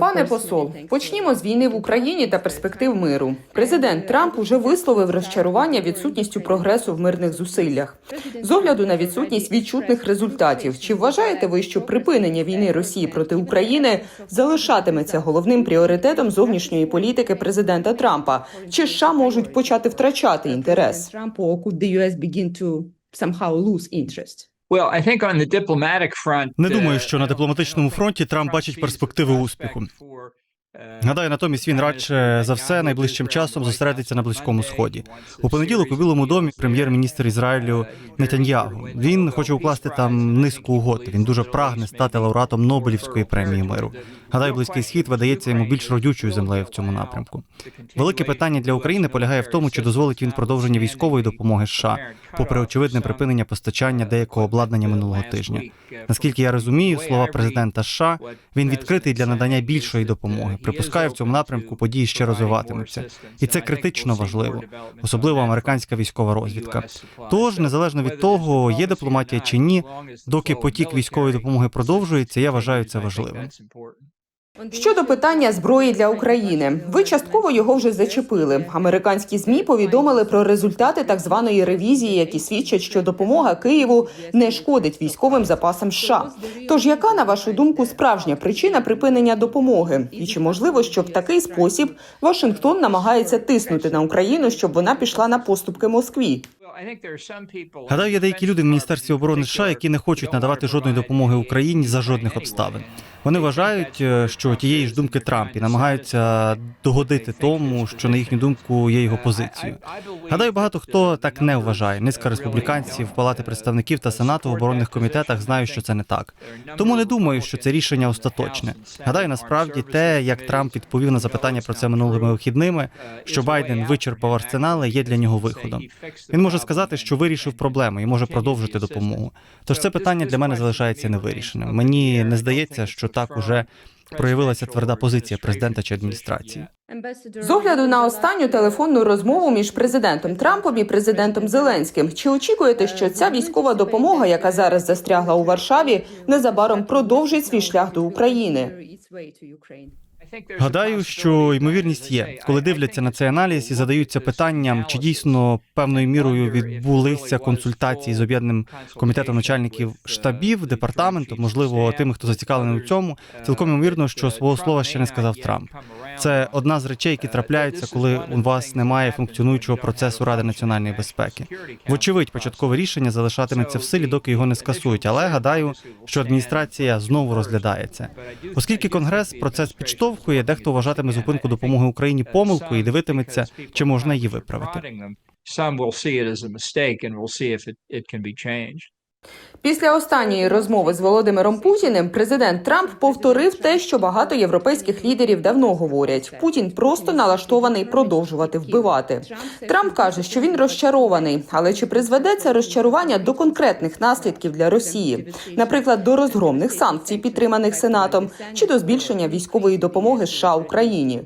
Пане посол, почнімо з війни в Україні та перспектив миру. Президент Трамп уже висловив розчарування відсутністю прогресу в мирних зусиллях. З огляду на відсутність відчутних результатів, чи вважаєте ви, що припинення війни Росії проти України залишатиметься головним пріоритетом зовнішньої політики президента Трампа? Чи США можуть почати втрачати інтерес? Не думаю, що на дипломатичному фронті Трамп бачить перспективи успіху. Гадаю, натомість він радше за все найближчим часом зосередиться на близькому сході. У понеділок у Білому домі прем'єр-міністр Ізраїлю Нетаньягу. Він хоче укласти там низку угод. Він дуже прагне стати лауреатом Нобелівської премії миру. Гадаю, близький схід видається йому більш родючою землею в цьому напрямку. Велике питання для України полягає в тому, чи дозволить він продовження військової допомоги США, попри очевидне припинення постачання деякого обладнання минулого тижня. Наскільки я розумію, слова президента США, він відкритий для надання більшої допомоги. Припускаю, в цьому напрямку події ще розвиватимуться, і це критично важливо, особливо американська військова розвідка. Тож, незалежно від того, є дипломатія чи ні, доки потік військової допомоги продовжується, я вважаю це важливим. Щодо питання зброї для України, ви частково його вже зачепили. Американські змі повідомили про результати так званої ревізії, які свідчать, що допомога Києву не шкодить військовим запасам США. Тож, яка на вашу думку справжня причина припинення допомоги? І чи можливо, що в такий спосіб Вашингтон намагається тиснути на Україну, щоб вона пішла на поступки Москві? Гадаю, є деякі люди в міністерстві оборони США, які не хочуть надавати жодної допомоги Україні за жодних обставин. Вони вважають, е, що тієї ж думки Трамп і намагаються догодити тому, що на їхню думку є його позицією. Гадаю, багато хто так не вважає. Низка республіканців, палати представників та сенату в оборонних комітетах знають, що це не так. Тому не думаю, що це рішення остаточне. Гадаю, насправді те, як Трамп відповів на запитання про це минулими вихідними, що Байден вичерпав арсенали, є для нього виходом. Він може сказати, що вирішив проблему і може продовжити допомогу. Тож це питання для мене залишається невирішеним. Мені не здається, що так уже проявилася тверда позиція президента чи адміністрації. З огляду на останню телефонну розмову між президентом Трампом і президентом Зеленським, чи очікуєте, що ця військова допомога, яка зараз застрягла у Варшаві, незабаром продовжить свій шлях до України? Гадаю, що ймовірність є, коли дивляться на цей аналіз і задаються питанням, чи дійсно певною мірою відбулися консультації з об'єднаним комітетом начальників штабів, департаменту, можливо, тими, хто зацікавлений у цьому, цілком ймовірно, що свого слова ще не сказав Трамп. Це одна з речей, які трапляються, коли у вас немає функціонуючого процесу Ради національної безпеки. Вочевидь, початкове рішення залишатиметься в силі, доки його не скасують. Але гадаю, що адміністрація знову розглядається, оскільки конгрес процес підштовхує, дехто вважатиме зупинку допомоги Україні помилкою і дивитиметься, чи можна її виправити. Після останньої розмови з Володимиром Путіним президент Трамп повторив те, що багато європейських лідерів давно говорять. Путін просто налаштований продовжувати вбивати. Трамп каже, що він розчарований, але чи призведе це розчарування до конкретних наслідків для Росії, наприклад, до розгромних санкцій, підтриманих Сенатом, чи до збільшення військової допомоги США Україні?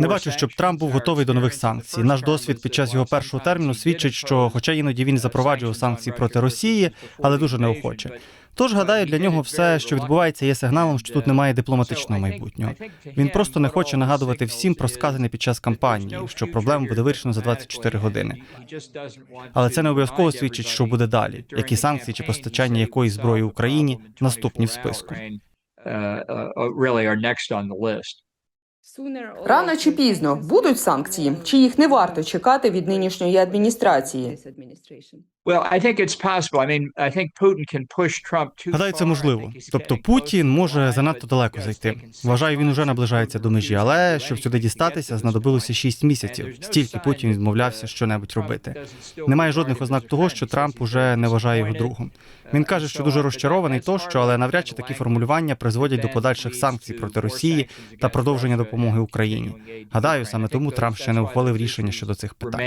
Не бачу, щоб Трамп був готовий до нових санкцій. Наш досвід під час його першого терміну свідчить, що, хоча іноді він запроваджував санкції проти Росії, але дуже неохоче. Тож гадаю, для нього все, що відбувається, є сигналом, що тут немає дипломатичного майбутнього. Він просто не хоче нагадувати всім про сказане під час кампанії, що проблема буде вирішена за 24 години. Але це не обов'язково свідчить, що буде далі, які санкції чи постачання якоїсь зброї Україні наступні в списку. Uh, uh, really are next on the list. Рано чи пізно будуть санкції, чи їх не варто чекати від нинішньої адміністрації? Гадаю, це можливо. Тобто Путін може занадто далеко зайти. Вважаю, він уже наближається до межі, але щоб сюди дістатися, знадобилося шість місяців. Стільки Путін відмовлявся щонебудь робити. Немає жодних ознак того, що Трамп уже не вважає його другом. Він каже, що дуже розчарований тощо, але навряд чи такі формулювання призводять до подальших санкцій проти Росії та продовження допомоги Україні. Гадаю, саме тому Трамп ще не ухвалив рішення щодо цих питань.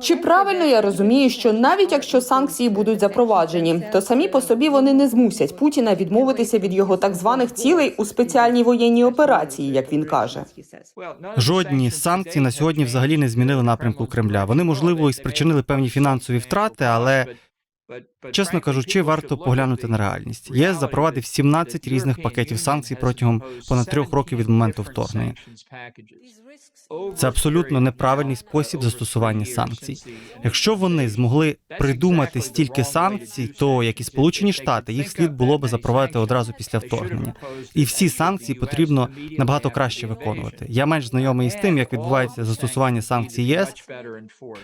Чи правильно я розумію, що навіть якщо санкції будуть запроваджені, то самі по собі вони не змусять Путіна відмовитися від його так званих цілей у спеціальній воєнній операції, як він каже. Жодні з санкцій на сьогодні взагалі не змінили напрямку Кремля. Вони можливо і спричинили певні фінансові втрати, але чесно кажучи, варто поглянути на реальність. ЄС запровадив 17 різних пакетів санкцій протягом понад трьох років від моменту вторгнення. Це абсолютно неправильний спосіб застосування санкцій. Якщо вони змогли придумати стільки санкцій, то як і Сполучені Штати, їх слід було би запровадити одразу після вторгнення. І всі санкції потрібно набагато краще виконувати. Я менш знайомий із тим, як відбувається застосування санкцій ЄС,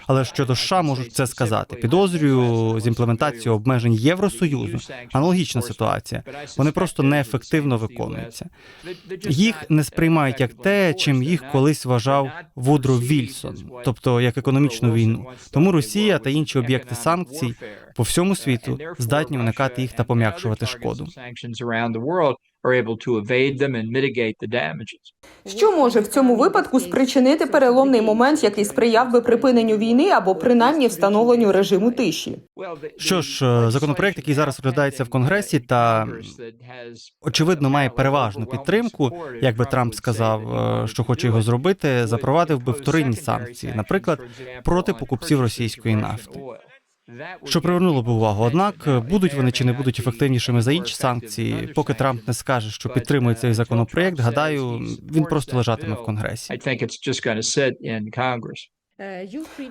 але щодо США можуть це сказати. Підозрюю з імплементацією обмежень Євросоюзу. Аналогічна ситуація. Вони просто неефективно виконуються. Їх не сприймають як те, чим їх колись вважав Вудро Вільсон, тобто як економічну війну. Тому Росія та інші об'єкти санкцій по всьому світу здатні уникати їх та пом'якшувати шкоду. Що може в цьому випадку спричинити переломний момент, який сприяв би припиненню війни або принаймні встановленню режиму тиші? Що ж, е, законопроект, який зараз розглядається в Конгресі, та очевидно має переважну підтримку, як би Трамп сказав, е, що хоче його зробити, запровадив би вторинні санкції, наприклад, проти покупців російської нафти. Що привернуло би увагу, однак е, будуть вони чи не будуть ефективнішими за інші санкції, поки Трамп не скаже, що підтримує цей законопроект. Гадаю, він просто лежатиме в конгресі.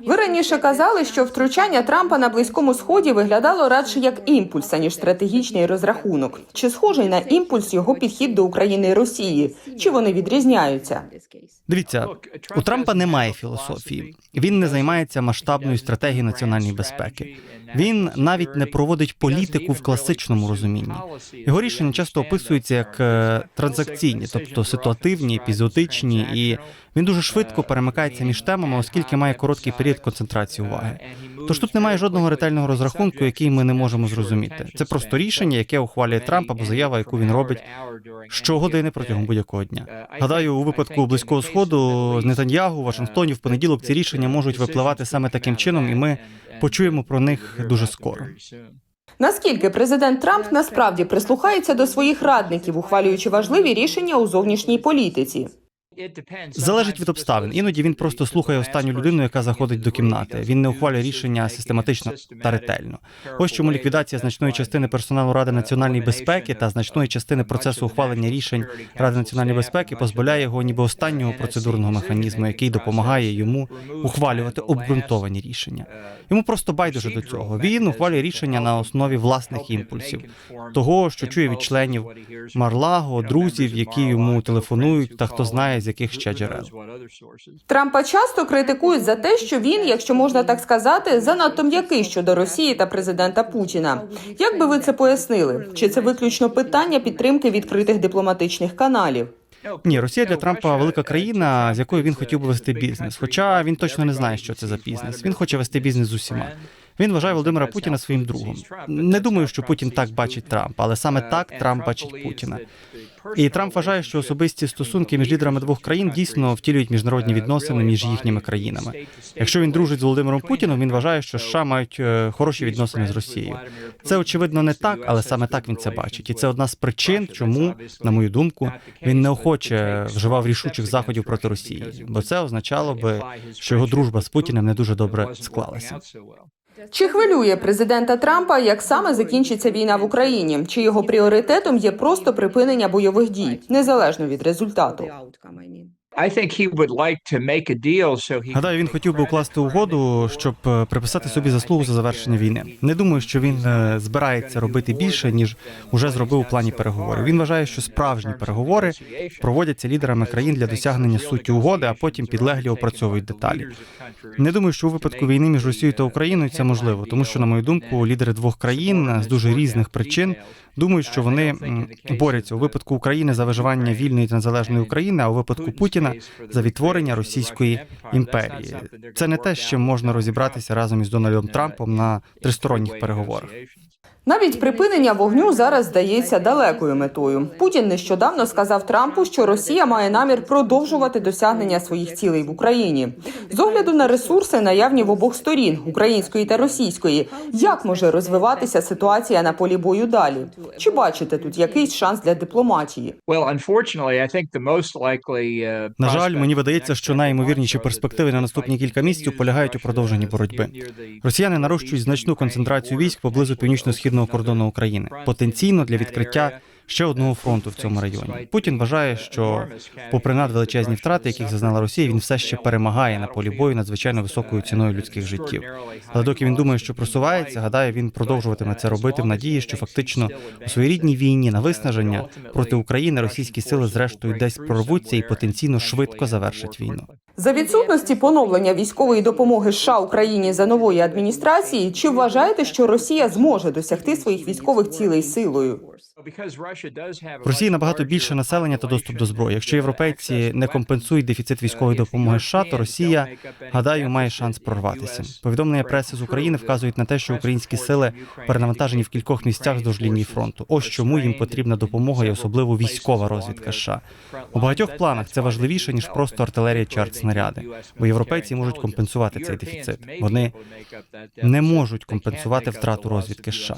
Ви раніше казали, що втручання Трампа на близькому сході виглядало радше як імпульс, аніж стратегічний розрахунок. Чи схожий на імпульс його підхід до України і Росії? Чи вони відрізняються? Дивіться, у Трампа немає філософії. Він не займається масштабною стратегією національної безпеки. Він навіть не проводить політику в класичному розумінні. Його рішення часто описуються як е, транзакційні, тобто ситуативні, епізодичні, і він дуже швидко перемикається між темами, оскільки має короткий період концентрації уваги. Тож тут немає жодного ретельного розрахунку, який ми не можемо зрозуміти. Це просто рішення, яке ухвалює Трамп або заява, яку він робить щогодини протягом будь-якого дня. Гадаю, у випадку близького сходу з Нетаньягу, Вашингтоні в понеділок ці рішення можуть випливати саме таким чином, і ми почуємо про них дуже скоро. Наскільки президент Трамп насправді прислухається до своїх радників, ухвалюючи важливі рішення у зовнішній політиці? Залежить від обставин. Іноді він просто слухає останню людину, яка заходить до кімнати. Він не ухвалює рішення систематично та ретельно. Ось чому ліквідація значної частини персоналу Ради національної безпеки та значної частини процесу ухвалення рішень Ради національної безпеки позбавляє його ніби останнього процедурного механізму, який допомагає йому ухвалювати обґрунтовані рішення. Йому просто байдуже до цього. Він ухвалює рішення на основі власних імпульсів, того, що чує від членів Марлаго, друзів, які йому телефонують, та хто знає з яких ще джерел. Трампа часто критикують за те, що він, якщо можна так сказати, занадто м'який щодо Росії та президента Путіна. Як би ви це пояснили? Чи це виключно питання підтримки відкритих дипломатичних каналів? Ні, Росія для Трампа велика країна, з якою він хотів би вести бізнес. Хоча він точно не знає, що це за бізнес. Він хоче вести бізнес з усіма. Він вважає Володимира Путіна своїм другом. Не думаю, що Путін так бачить Трампа, але саме так Трамп бачить Путіна. І Трамп вважає, що особисті стосунки між лідерами двох країн дійсно втілюють міжнародні відносини між їхніми країнами. Якщо він дружить з Володимиром Путіном, він вважає, що США мають е, хороші відносини з Росією. Це очевидно не так, але саме так він це бачить. І це одна з причин, чому, на мою думку, він неохоче вживав рішучих заходів проти Росії, бо це означало би, що його дружба з Путіним не дуже добре склалася. Чи хвилює президента Трампа, як саме закінчиться війна в Україні? Чи його пріоритетом є просто припинення бойових дій, незалежно від результату? Гадаю, він хотів би укласти угоду, щоб е, приписати собі заслугу за завершення війни. Не думаю, що він е, збирається робити більше ніж уже зробив у плані переговорів. Він вважає, що справжні переговори проводяться лідерами країн для досягнення суті угоди, а потім підлеглі опрацьовують деталі. Не думаю, що у випадку війни між Росією та Україною це можливо, тому що, на мою думку, лідери двох країн з дуже різних причин думають, що вони борються у випадку України за виживання вільної та незалежної України, а у випадку Путіна за відтворення російської імперії. Це не те, чим можна розібратися разом із Дональдом Трампом на тристоронніх переговорах. Навіть припинення вогню зараз здається далекою метою. Путін нещодавно сказав Трампу, що Росія має намір продовжувати досягнення своїх цілей в Україні. З огляду на ресурси, наявні в обох сторін української та російської, як може розвиватися ситуація на полі бою далі? Чи бачите тут якийсь шанс для дипломатії? Uh, На жаль, мені видається, що найімовірніші перспективи на наступні кілька місяців полягають у продовженні боротьби. Росіяни нарощують значну концентрацію військ поблизу північно-східного кордону України, потенційно для відкриття ще одного фронту в цьому районі. Путін вважає, що, попри надвеличезні втрати, яких зазнала Росія, він все ще перемагає на полі бою надзвичайно високою ціною людських життів. Але доки він думає, що просувається, гадаю, він продовжуватиме це робити в надії, що фактично у своїй рідній війні на виснаження проти України російські сили зрештою десь прорвуться і потенційно швидко завершать війну. За відсутності поновлення військової допомоги США Україні за нової адміністрації, чи вважаєте, що Росія зможе досягти своїх військових цілей силою? В Росії набагато більше населення та доступ до зброї. Якщо європейці не компенсують дефіцит військової допомоги США, то Росія, гадаю, має шанс прорватися. Повідомлення преси з України вказують на те, що українські сили перенавантажені в кількох місцях вздовж лінії фронту. Ось чому їм потрібна допомога і особливо військова розвідка США. У багатьох планах це важливіше ніж просто артилерія чи артснаряди, бо європейці можуть компенсувати цей дефіцит. Вони не можуть компенсувати втрату розвідки США.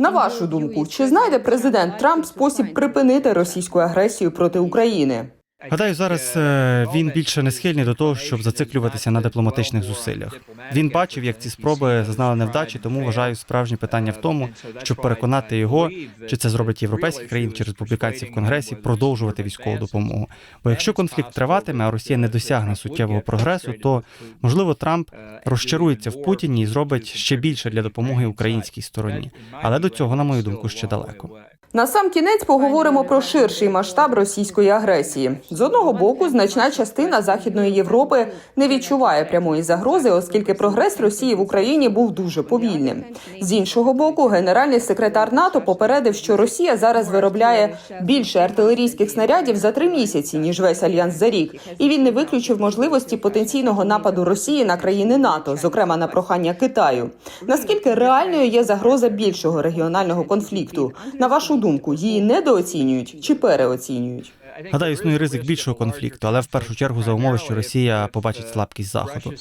На вашу думку, чи знайде президент Трамп спосіб припинити російську агресію проти України? Гадаю, зараз е, він більше не схильний до того, щоб зациклюватися на дипломатичних зусиллях. Він бачив, як ці спроби зазнали невдачі, тому вважаю справжнє питання в тому, щоб переконати його, чи це зроблять європейські країни чи республіканці в конгресі, продовжувати військову допомогу. Бо якщо конфлікт триватиме, а Росія не досягне суттєвого прогресу, то можливо Трамп розчарується в Путіні і зробить ще більше для допомоги українській стороні. Але до цього, на мою думку, ще далеко. На сам кінець поговоримо про ширший масштаб російської агресії. З одного боку, значна частина західної Європи не відчуває прямої загрози, оскільки прогрес Росії в Україні був дуже повільним. З іншого боку, генеральний секретар НАТО попередив, що Росія зараз виробляє більше артилерійських снарядів за три місяці ніж весь альянс за рік, і він не виключив можливості потенційного нападу Росії на країни НАТО, зокрема на прохання Китаю. Наскільки реальною є загроза більшого регіонального конфлікту? На вашу думку, її недооцінюють чи переоцінюють? Гадаю, існує ризик більшого конфлікту, але в першу чергу за умови, що Росія побачить слабкість заходу.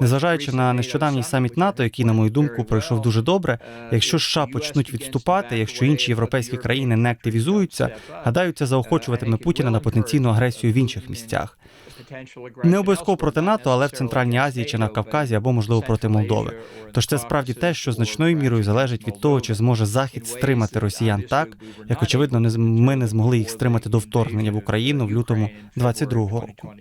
Незважаючи на нещодавній саміт НАТО, який, на мою думку, пройшов дуже добре. Якщо США почнуть відступати, якщо інші європейські країни не активізуються, гадаю, це заохочуватиме Путіна на потенційну агресію в інших місцях. Не обов'язково проти НАТО, але в Центральній Азії чи на Кавказі, або можливо проти Молдови. Тож це справді те, що значною мірою залежить від того, чи зможе Захід стримати росіян так, як очевидно, ми не змогли їх стримати до вторгнення в Україну в лютому 22-го року.